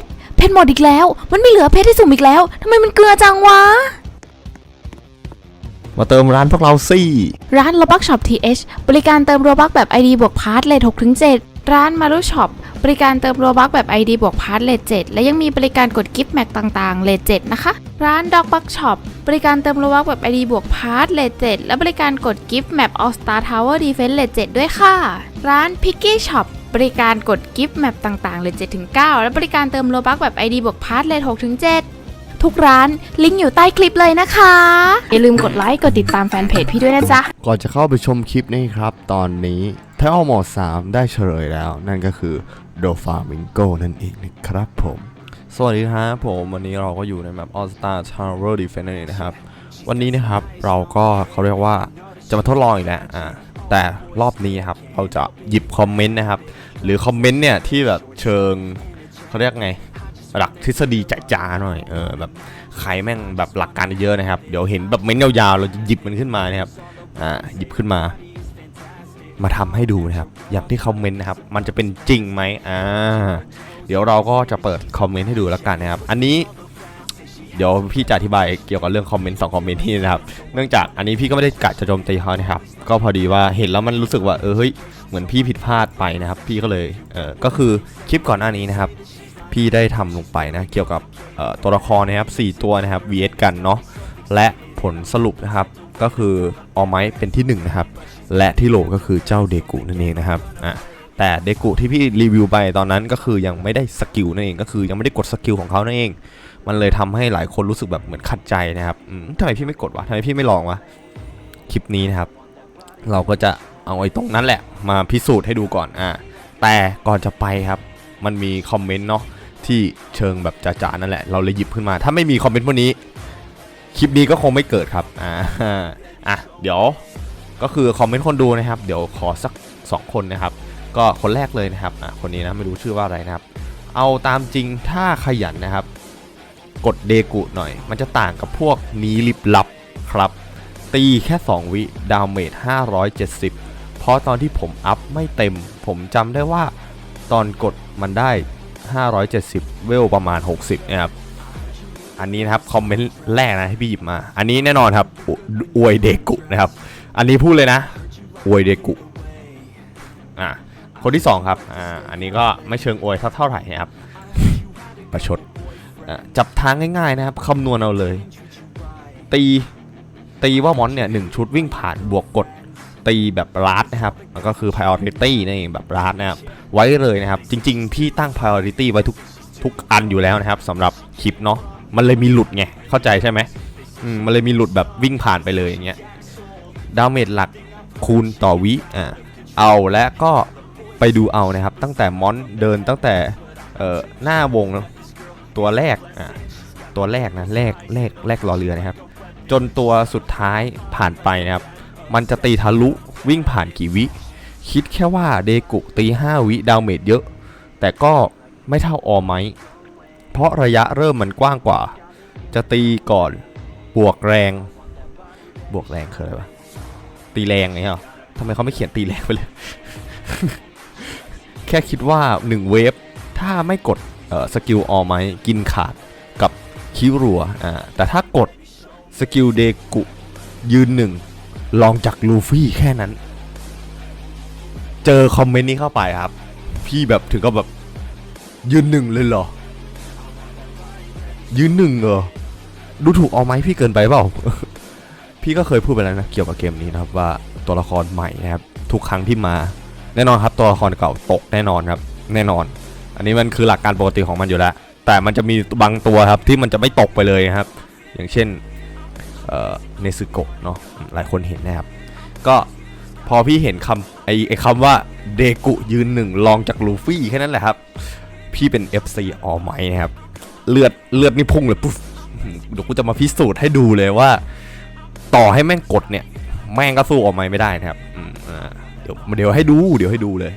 ชร เพชรหมดอีกแล้ว มันไม่เหลือเพชรที่สุ่มอีกแล้วทำไมมันเกลือจังวะ มาเติมร้านพวกเราสิร้าน Robux Shop TH บริการเติมโรบักแบบ ID บวกพาร์ทเลท6ถึง7ร้าน Maru Shop บริการเติมโรบักแบบ ID บวกพาร์ทเลท7และยังมีบริการกดกิฟต์แม็กต่างๆเลท7นะคะ ร้าน Dog Bug Shop บริการเติมโรบักแบบ ID บวกพาร์ทเลท7และบริการกดกิฟต์แมป All Star Tower Defense เลท7ด้วยค่ะ ร้าน Picky Shop บริการกดกิฟต์แมปต่างๆเลท7ถึง9และบริการเติมโรบักแบบ ID บวกพาร์ทเลท6ถึง7ทุกร้านลิงก์อยู่ใต้คลิปเลยนะคะ อย่าลืมกดไลค์ กดติดตามแฟนเพจพี่ด้วยนะจ๊ะ ก่อนจะเข้าไปชมคลิปนี้ครับ ตอนนี้ไทออหมอด3ได้เฉลยแล้ว นั่นก็คือโดฟามิงโกนั่นเองนะครับผม สวัสดีครับผมวันนี้เราก็อยู่ในแมป All Star Tower Defense นั่นเองนะครับ วันนี้นะครับเราก็เขาเรียกว่าจะมาทดลองอีกแล้วอ่า แต่รอบนี้ครับเราจะหยิบคอมเมนต์นะครับ หรือคอมเมนต์เนี่ยที่แบบเชิงเขาเรียกไงหลักทฤษฎีจ๋าๆหน่อย เออแบบใครแม่งแบบหลักการเยอะนะครับ เดี๋ยวเห็นแบบเม้นต์ยาวๆ เราจะหยิบมันขึ้นมานะครับ อ่าหยิบขึ้นมา มาทำให้ดูนะครับ อย่างที่คอมเมนต์นะครับ มันจะเป็นจริงไหมอ่า เดี๋ยวเราก็จะเปิดคอมเมนต์ให้ดูแล้วกันนะครับ อันนี้ เดี๋ยวพี่จะอธิบายเกี่ยวกับเรื่องคอมเมนต์สองคอมเมนต์ที่นะครับ เนื่องจากอันนี้พี่ก็ไม่ได้กะจะโจมตีเขานะครับ ก็พอดีว่าเห็นแล้วมันรู้สึกว่าเออเฮ้ยเหมือนพี่ผิดพลาดไปนะครับ พี่ก็เลยเออก็คือคลิปก่อนหน้านี้นะครับ พี่ได้ทำลงไปนะเกี่ยวกับตัวละครนะครับ4ตัวนะครับ vs กันเนาะและผลสรุปนะครับก็คือออไม้เป็นที่1นะครับและที่โหลก็คือเจ้าเดกุนั่นเองนะครับอะแต่เดกุที่พี่รีวิวไปตอนนั้นก็คือยังไม่ได้สกิลนั่นเองก็คือยังไม่ได้กดสกิลของเขานั่นเอง มันเลยทำให้หลายคนรู้สึกแบบเหมือนขัดใจนะครับทำไมพี่ไม่กดวะทำไมพี่ไม่ลองวะคลิปนี้นะครับ เราก็จะเอาไอ้ตรงนั้นแหละ มาพิสูจน์ให้ดูก่อนอ่าแต่ก่อนจะไปครับ มันมีคอมเมนต์เนาะที่เชิงแบบจ๋าๆนั่นแหละ เราเลยหยิบขึ้นมา ถ้าไม่มีคอมเมนต์พวกนี้ คลิปนี้ก็คงไม่เกิดครับอ่าอะเดี๋ยวก็คือคอมเมนต์คนดูนะครับ เดี๋ยวขอสัก 2 คนนะครับ ก็คนแรกเลยนะครับอะคนนี้นะไม่รู้ชื่อว่าอะไรนะครับ เอาตามจริงถ้าขยันนะครับ กดเดกุหน่อย มันจะต่างกับพวกนี้ลิบลับครับ ตีแค่ 2 วิ ดาเมจ 570 เพราะตอนที่ผมอัพไม่เต็ม ผมจำได้ว่าตอนกดมันได้ 570 เวลประมาณ 60นะครับอันนี้นะครับคอมเมนต์แรกนะที่พี่หยิบมา อันนี้แน่นอนครับออวยเดกุนะครับ อันนี้พูดเลยนะอวยเดกุอะคนที่ 2 ครับอ่าอันนี้ก็ไม่เชิงอวยสักเท่าไหร่นะครับ ประชด จับทางง่ายๆนะครับคำนวณเอาเลย ตีตีว่ามอนเนี่ยหนึ่งชุดวิ่งผ่านบวกกดตีแบบรัดนะครับก็คือ priority นั่นเองแบบรัดนะครับไว้เลยนะครับ จริงๆ พี่ตั้ง priority ไว้ทุกทุกอันอยู่แล้วนะครับสำหรับคลิปเนาะมันเลยมีหลุดไงเข้าใจใช่ไหมมมันเลยมีหลุดแบบวิ่งผ่านไปเลยอย่างเงี้ยดาเมจหลักคูณต่อวิอ่าเอาและก็ไปดูเอานะครับ ตั้งแต่มอนเดินตั้งแต่หน้าวง ตัวแรกอ่าตัวแรกนะแรกแรกแรกรอเรือนะครับ จนตัวสุดท้ายผ่านไปนะครับ มันจะตีทะลุวิ่งผ่านกี่วิ คิดแค่ว่าเดกุตี5วิดาวเมจเยอะ แต่ก็ไม่เท่าออไมเพราะระยะเริ่มมันกว้างกว่า จะตีก่อนบวกแรง บวกแรงคืออะไรวะตีแรงไงเหรอทำไมเขาไม่เขียนตีแรงไปเลย แค่คิดว่า 1 เวฟถ้าไม่กด สกิลออไมท์กินขาดกับคิวรัวอ่าแต่ถ้ากดสกิลเดกุยืนหนึ่งลองจากลูฟี่แค่นั้น เจอคอมเมนต์นี้เข้าไปครับ พี่แบบถึงก็แบบยืนหนึ่งเลยเหรอ ยืนหนึ่งเหรอ ดูถูกเอาไหมพี่เกินไปเปล่า พี่ก็เคยพูดไปแล้วนะเกี่ยวกับเกมนี้นะครับว่าตัวละครใหม่นะครับ ทุกครั้งที่มา แน่นอนครับตัวละครเก่าตกแน่นอนครับ แน่นอน อันนี้มันคือหลักการปกติของมันอยู่แล้ว แต่มันจะมีบางตัวครับที่มันจะไม่ตกไปเลยครับ อย่างเช่นเนซึโกะเนาะหลายคนเห็นนะครับ ก็พอพี่เห็นคำไอ้ไอคำว่าเดกุยืนหนึ่งลองจากลูฟี่แค่นั้นแหละครับ พี่เป็น FC ออไมนะครับ เลือดเลือดนี่พุ่งเลยปุ๊บเดี๋ยวกูจะมาพิสูจน์ให้ดูเลยว่า ต่อให้แม่งกดเนี่ย แม่งก็สู้ออไมไม่ได้นะครับเดี๋ยวเดี๋ยวให้ดูเดี๋ยวให้ดูเลย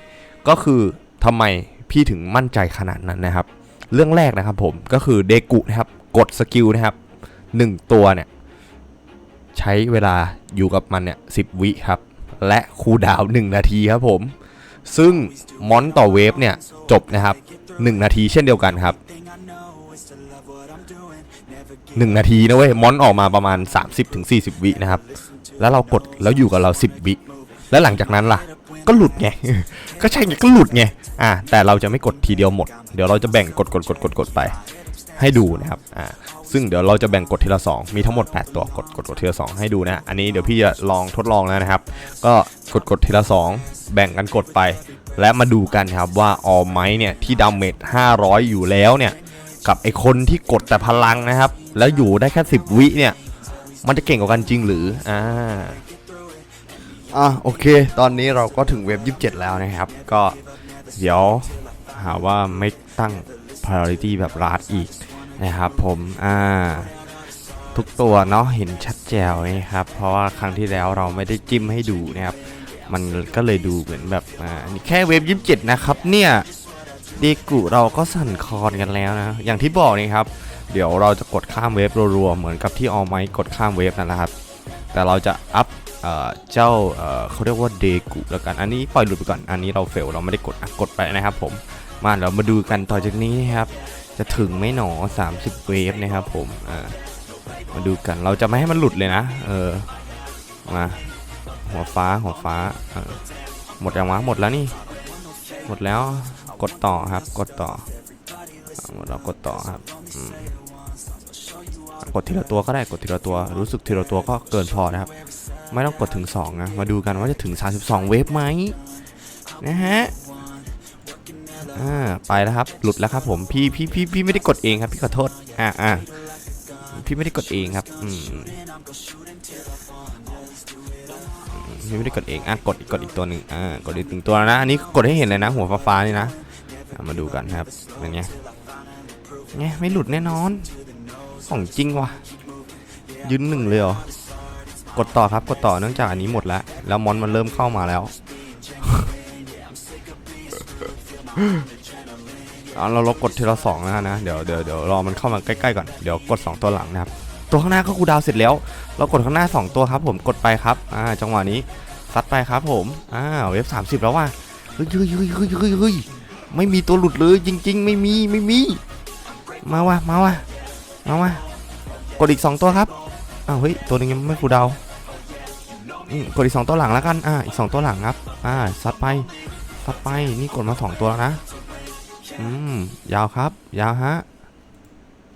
ก็คือทำไม พี่ถึงมั่นใจขนาดนั้นนะครับ เรื่องแรกนะครับผมก็คือเดกุนะครับกดสกิลนะครับหนึ่งตัวเนี่ยใช้เวลาอยู่กับมันเนี่ยสิวิครับ และคูลดาวน์1นาทีครับผม ซึ่งมอนต่อเวฟเนี่ยจบนะครับ 1 นาทีเช่นเดียวกันครับ 1 นาทีนะเว้ยมอนออกมาประมาณ 30-40 วินะครับ แล้วเรากดแล้วอยู่กับเรา 10 วิ แล้วหลังจากนั้นล่ะ ก็หลุดไง ก็ใช่ไงก็หลุดไง อ่า แต่เราจะไม่กดทีเดียวหมด เดี๋ยวเราจะแบ่งกดกดกดกดกดไป ให้ดูนะครับ อ่า ซึ่งเดี๋ยวเราจะแบ่งกดทีละ 2 มีทั้งหมด 8 ตัว กดกดกดทีละ 2 ให้ดูนะ อันนี้เดี๋ยวพี่จะลองทดลองแล้วนะครับ ก็กดกดทีละ 2 แบ่งกันกดไป และมาดูกันครับว่าออไม้เนี่ยที่ดาเมจ500 อยู่แล้วเนี่ย กับไอคนที่กดแต่พลังนะครับ แล้วอยู่ได้แค่ 10 วิเนี่ย มันจะเก่งกว่ากันจริงหรือ อ่า อะโอเค ตอนนี้เราก็ถึงเว็บ 27 แล้วนะครับ ก็เดี๋ยวหาว่าไม่ตั้ง priority แบบรัดอีกนะครับผมอ่าทุกตัวเนาะเห็นชัดแจ๋วนะครับ เพราะว่าครั้งที่แล้วเราไม่ได้จิ้มให้ดูนะครับ มันก็เลยดูเหมือนแบบอ่านี่แค่เว็บ 27 นะครับเนี่ยเดกุเราก็สั่นคลอนกันแล้วนะ อย่างที่บอกนี่ครับ เดี๋ยวเราจะกดข้ามเวฟรัวๆเหมือนกับที่ออไมกดข้ามเวฟนั่นแหละครับ แต่เราจะอัพ เจ้าเขาเรียกว่าเดกุแล้วกัน อันนี้ปล่อยหลุดไปก่อน อันนี้เราเฟลเราไม่ได้กดกดไปนะครับผม มาเรามาดูกันต่อจากนี้นะครับ จะถึงไหม่หนอ 30 เวฟนะครับผมมาดูกัน เราจะไม่ให้มันหลุดเลยนะ เออ มา หัวฟ้า หัวฟ้า หมดยังวะ หมดแล้วนี่ หมดแล้ว กดต่อครับ กดต่ออะหมดแล้วกดต่อครับกดทีละตัวก็ได้ กดทีละตัว รู้สึกทีละตัวก็เกินพอนะครับ ไม่ต้องกดถึง 2 นะ มาดูกันว่าจะถึง 32 เวฟไหมนะฮะอ่าไปแล้วครับ หลุดแล้วครับผมพี่พี่พี่พี่ไม่ได้กดเองครับพี่ขอโทษอ่าอ่าพี่ไม่ได้กดเองครับอืมพี่ไม่ได้กดเองอะกดอีกดอีกตัวหนึ่งอ่ากดอีกหนึ่งตัวนะอันนี้กดให้เห็นเลยนะหัวฟ้าๆนี่นะอะมาดูกันครับเป็นไงไงไม่หลุดแน่นอนของจริงว่ะยืนหนึ่งเลยเหรอ กดต่อครับกดต่อเนื่องจากอันนี้หมดแล้ว แล้วมอนมันเริ่มเข้ามาแล้วเอเราเรากดทีละสองนะนะเดี๋ยวเดี๋ยวเดี๋ยวรอมันเข้ามาใกล้ๆก่อนเดี๋ยวกด 2 ตัวหลังนะครับตัวข้างหน้าก็คูดาวเสร็จแล้ว เรากดข้างหน้า 2 ตัวครับ ผมกดไปครับอ่าจังหวะนี้ซัดไปครับผมอ่าเวฟ30แล้วว่ะเฮ้ยเฮ้ยเฮ้ยเฮ้ยเฮ้ยเฮ้ยไม่มีตัวหลุดเลยจริง ๆ ไม่มีไม่มี มาว่ะมาว่ะมาว่ะกดอีก 2 ตัวครับอ้าวเฮ้ยตัวนึงยังไม่คูดาว น์อืมกดอีก2ตัวหลังแล้วกัน อ่า อีก2ตัวหลังครับ อ่า ซัดไป ซัดไป นี่กดมา2ตัวแล้วนะ อืม ยาวครับ ยาวฮะ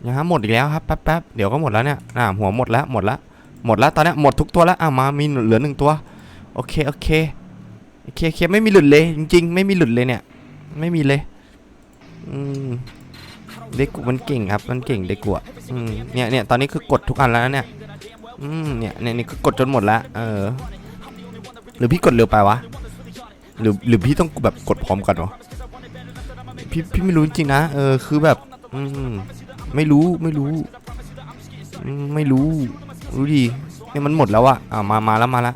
ยาวฮะ หมดอีกแล้วครับ แป๊บๆเดี๋ยวก็หมดแล้วเนี่ย อ่า หัวหมดแล้ว หมดแล้ว หมดแล้ว ตอนนี้หมดทุกตัวแล้ว อ่ามา มีเหลือหนึ่งตัว โอเค โอเค โอเคโอเคไม่มีหลุดเลย จริง ๆ ไม่มีหลุดเลยเนี่ย ไม่มีเลย อืม เด็กกุมันเก่งครับ มันเก่งเด็กกุอะอืม เนี่ยเนี่ยตอนนี้คือกดทุกอันแล้วเนี่ย อืมเนี่ยเนี่ยนี่คือกดจนหมดแล้วเออ หรือพี่กดเร็วไปวะ หรือหรือพี่ต้องแบบกดพร้อมกันวะพี่พี่ไม่รู้จริงๆนะ เออ คือแบบ อืม ไม่รู้ไม่รู้ ไม่รู้ รู้ดีเนี่ยมันหมดแล้วอะอ่ามามาแล้วมาแล้ว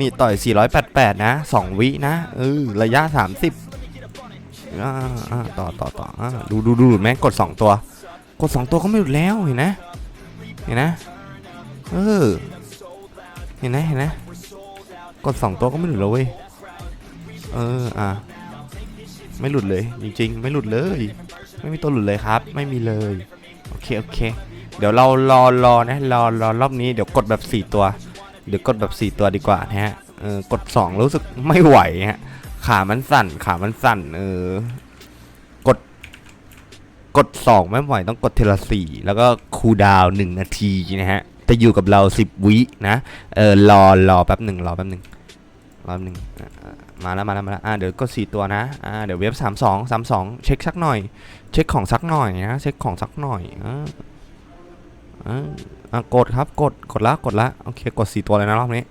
นี่ต่อย 488 นะ 2 วินะ เออ ระยะ 30อ่าอ่าต่อต่อต่ออ่าดูดูดูหลุดไหมกด 2 ตัว กด 2 ตัวก็ไม่หลุดแล้วเห็นนะ เห็นนะ เออ เห็นนะเห็นนะ กด2ตัวก็ไม่หลุดแล้วเว้ยเออ อ่าไม่หลุดเลย จริงๆ ไม่หลุดเลย ไม่มีตัวหลุดเลยครับ ไม่มีเลย โอเค โอเค เดี๋ยวเรารอรอนะ รอรอรอบนี้ เดี๋ยวกดแบบ 4 ตัว เดี๋ยวกดแบบ 4 ตัวดีกว่านะฮะ เออ กด 2 รู้สึกไม่ไหวฮะ ขามันสั่น ขามันสั่น เออ กด กด 2 ไม่ไหว ต้องกดเทละสี่ แล้วก็คูลดาวน์หนึ่งนาทีนะฮะ จะอยู่กับเรา 10 วินะเออรอรอแป๊บหนึ่งรอแป๊บหนึ่งรอแป๊บหนึ่งมาแล้วมาแล้วมาแล้วอ่าเดี๋ยวกด4ตัวนะอ่าเดี๋ยวเว็บ32 32เช็คสักหน่อย เช็คของสักหน่อยนะเช็คของสักหน่อยอ่าอ่ากดครับกดกดละกดละโอเคกดสี่ตัวเลยนะรอบนี้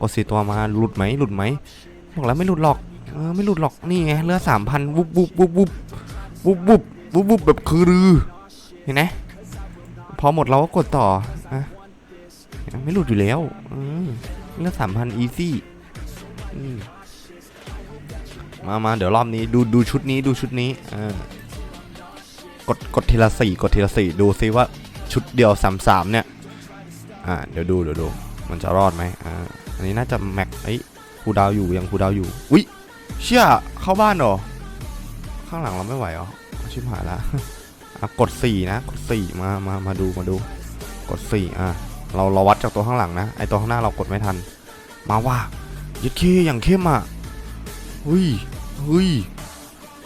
กดสี่ตัวมาหลุดไหมหลุดไหมบอกแล้วไม่หลุดหรอกเออไม่หลุดหรอกนี่ไงเลือดสามพันวุบวุบวุบวุบวุบวุบวุบวุบแบบคือรือเห็นไหมพอหมดเราก็กดต่ออะ ไม่หลุดอยู่แล้วเออเลือดสามพันอีซี่มามาเดี๋ยวรอบนี้ดูดูชุดนี้ดูชุดนี้กดกดทีละสี่กดทีละสี่ดูซิว่าชุดเดียวสามสามเนี่ย อ่า เดี๋ยวดูเดี๋ยวดู มันจะรอดไหมอ่า อันนี้น่าจะแม็กไอ้คูดาวอยู่ยังคูดาวอยู่ อุ๊ยเชี่ยเข้าบ้านเหรอ ข้างหลังเราไม่ไหวเหรอ ชิบหายละอะกดสี่นะ กดสี่มามามาดูมาดู กดสี่อะ เราเราวัดจากตัวข้างหลังนะ ไอตัวข้างหน้าเรากดไม่ทัน มาว่ายัดเข้อย่างเข้มอะหุยหุย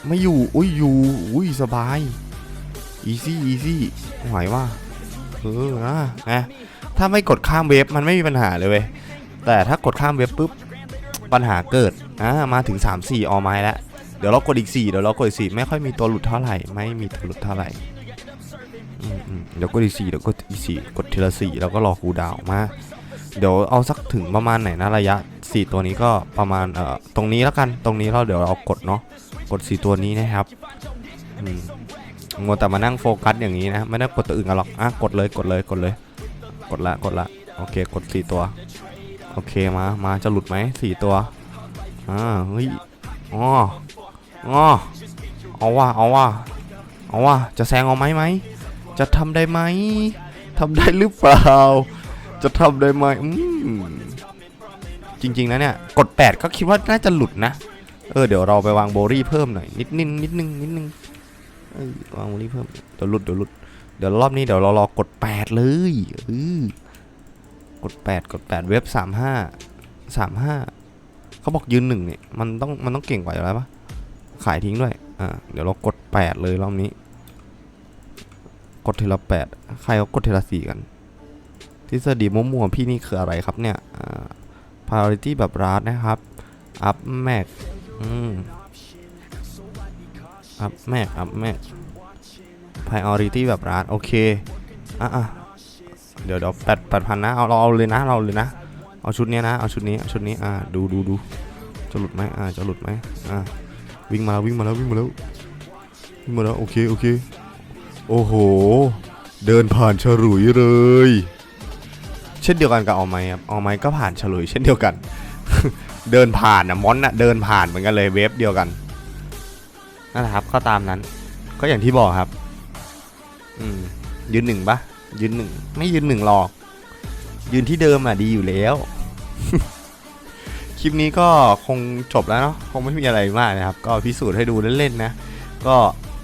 ไม่อยู่ อุ้ย อยู่ อุ้ย สบาย อีซี่อีซี่ไหวว่าเออนะไงถ้าไม่กดข้ามเวฟมันไม่มีปัญหาเลยเว้ย แต่ถ้ากดข้ามเวฟปุ๊บ ปัญหาเกิด อ่า มาถึง 3 4 ออไม้แล้ว เดี๋ยวเรากดอีก 4 เดี๋ยวเรากดอีก4ไม่ค่อยมีตัวหลุดเท่าไหร่ ไม่มีตัวหลุดเท่าไหร่ เดี๋ยวกดอีก4เดี๋ยวกดอีก4กดทีละ4แล้วก็รอคูดาวมา เดี๋ยวเอาสักถึงประมาณไหนนะระยะ 4 ตัวนี้ก็ประมาณเอ่อตรงนี้แล้วกันตรงนี้เราเดี๋ยวเรากดเนาะกด 4 ตัวนี้นะครับอืมงัวแต่มานั่งโฟกัสอย่างนี้นะไม่ได้กดตัวอื่นกันหรอกอะกดเลยกดเลยกดเลย กดละกดละโอเคกด 4 ตัว โอเคมามาจะหลุดไหมสี่ตัวอ่าเฮ้ยอ๋ออ๋อเอาว่าเอาว่าเอาว่าจะแซงเอาไหมไหม จะทำได้ไหมทำได้หรือเปล่า จะทำได้ไหมอืมจริงๆนะเนี่ย กด 8 ก็คิดว่าน่าจะหลุดนะ เออ เดี๋ยวเราไปวางโบรี่เพิ่มหน่อย นิดนึงนิดนึงนิดนึงเอ้ยวางโบรี่เพิ่ม เดี๋ยวหลุดเดี๋ยวหลุด เดี๋ยวรอบนี้เดี๋ยวเรารอกด 8 เลยเออกด 8 กด 8 เว็บ 35 35 เขาบอกยืนหนึ่งเนี่ย มันต้องมันต้องเก่งกว่าอยู่แล้วปะขายทิ้งด้วย อ่า เดี๋ยวเรากด 8 เลยรอบนี้ กดทีละ8ใครเขากดทีละ4กัน ทฤษฎีมั่วๆพี่นี่คืออะไรครับเนี่ยอ่า priority แบบรัดนะครับ up max อืม up max up max priority แบบรัดโอเคอะอะเดี๋ยวเดี๋ยวแปดแปดพันนะเอาเราเอาเลยนะเราเลยนะ เอาชุดนี้นะเอาชุดนี้เอาชุดนี้อ่าดูดูดูจะหลุดไหมอ่าจะหลุดไหมอ่าวิ่งมาแล้ววิ่งมาแล้ววิ่งมาแล้ววิ่งมาแล้วโอเคโอเค โอ้โห เดินผ่านฉลุยเลย เช่นเดียวกันกับออไม้ครับออไม้ก็ผ่านเฉลุยเช่นเดียวกัน เดินผ่านนะมอนนะเดินผ่านเหมือนกันเลยเวฟเดียวกันนั่นแหละครับก็ตามนั้น ก็อย่างที่บอกครับ อืมยืนหนึ่งปะยืนหนึ่งไม่ยืนหนึ่งหรอก ยืนที่เดิมอะดีอยู่แล้ว คลิปนี้ก็คงจบแล้วเนาะคงไม่มีอะไรมากนะครับ ก็พิสูจน์ให้ดูเล่นๆนะ ก็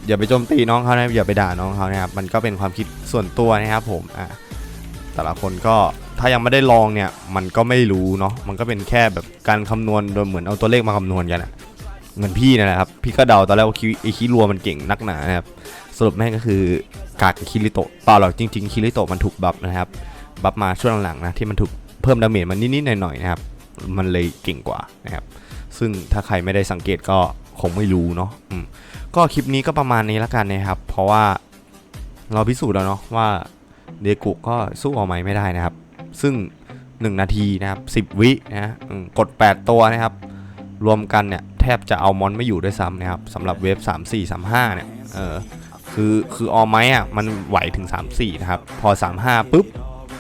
อย่าไปโจมตีน้องเขานะอย่าไปด่าน้องเขานะครับมันก็เป็นความคิดส่วนตัวนะครับผมอะแต่ละคนก็ถ้ายังไม่ได้ลองเนี่ยมันก็ไม่รู้เนาะมันก็เป็นแค่แบบการคำนวณโดยเหมือนเอาตัวเลขมาคำนวณกันอะเหมือนพี่นะครับพี่ก็เดาตอนแรกว่าคิไอคิรัวมันเก่งนักหนานะครับสรุปแม่งก็คือกากคิริโตะเปล่าหรอกจริง ๆคิริโตะมันถูกบัฟนะครับบัฟมาช่วงหลังๆนะที่มันถูกเพิ่มดาเมจมันนิดๆหน่อยๆนะครับมันเลยเก่งกว่านะครับซึ่งถ้าใครไม่ได้สังเกตก็ คงไม่รู้เนาะอืมก็คลิปนี้ก็ประมาณนี้ล้วกันนะครับ เพราะว่าเราพิสูจน์แล้วเนาะว่าเดกุก็สู้ออกไม้ไม่ได้นะครับ ซึ่ง 1 นาทีนะครับ 10 วินะกด 8 ตัวนะครับ รวมกันเนี่ยแทบจะเอามอนไม่อยู่ด้วยซ้ำนะครับสำหรับเวฟ 3 4 3 5 เนี่ยเออคือคือออไม้อะมันไหวถึง 3 4 นะครับ พอ 35 ปุ๊บ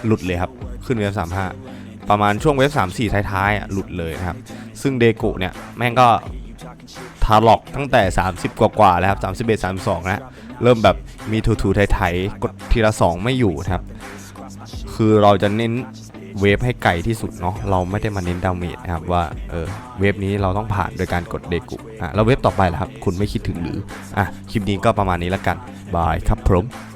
หลุดเลยครับ ขึ้นเวฟ 35 ประมาณช่วงเวฟ 3 4 ท้ายๆอะหลุดเลยนะครับ ซึ่งเดกุเนี่ย แม่งก็ ทาล็อกตั้งแต่ 30 กว่าๆแล้วครับ31 32แล้วเริ่มแบบมีถูๆไถๆกดทีละ 2 ไม่อยู่นะครับ คือเราจะเน้นเวฟให้ไกลที่สุดเนาะเราไม่ได้มาเน้นดาเมจนะครับว่าเออเวฟนี้เราต้องผ่านโดยการกดเดกุอะแล้วเวฟต่อไปล่ะครับ คุณไม่คิดถึงหรือ อะ คลิปนี้ก็ประมาณนี้แล้วกัน บายครับผม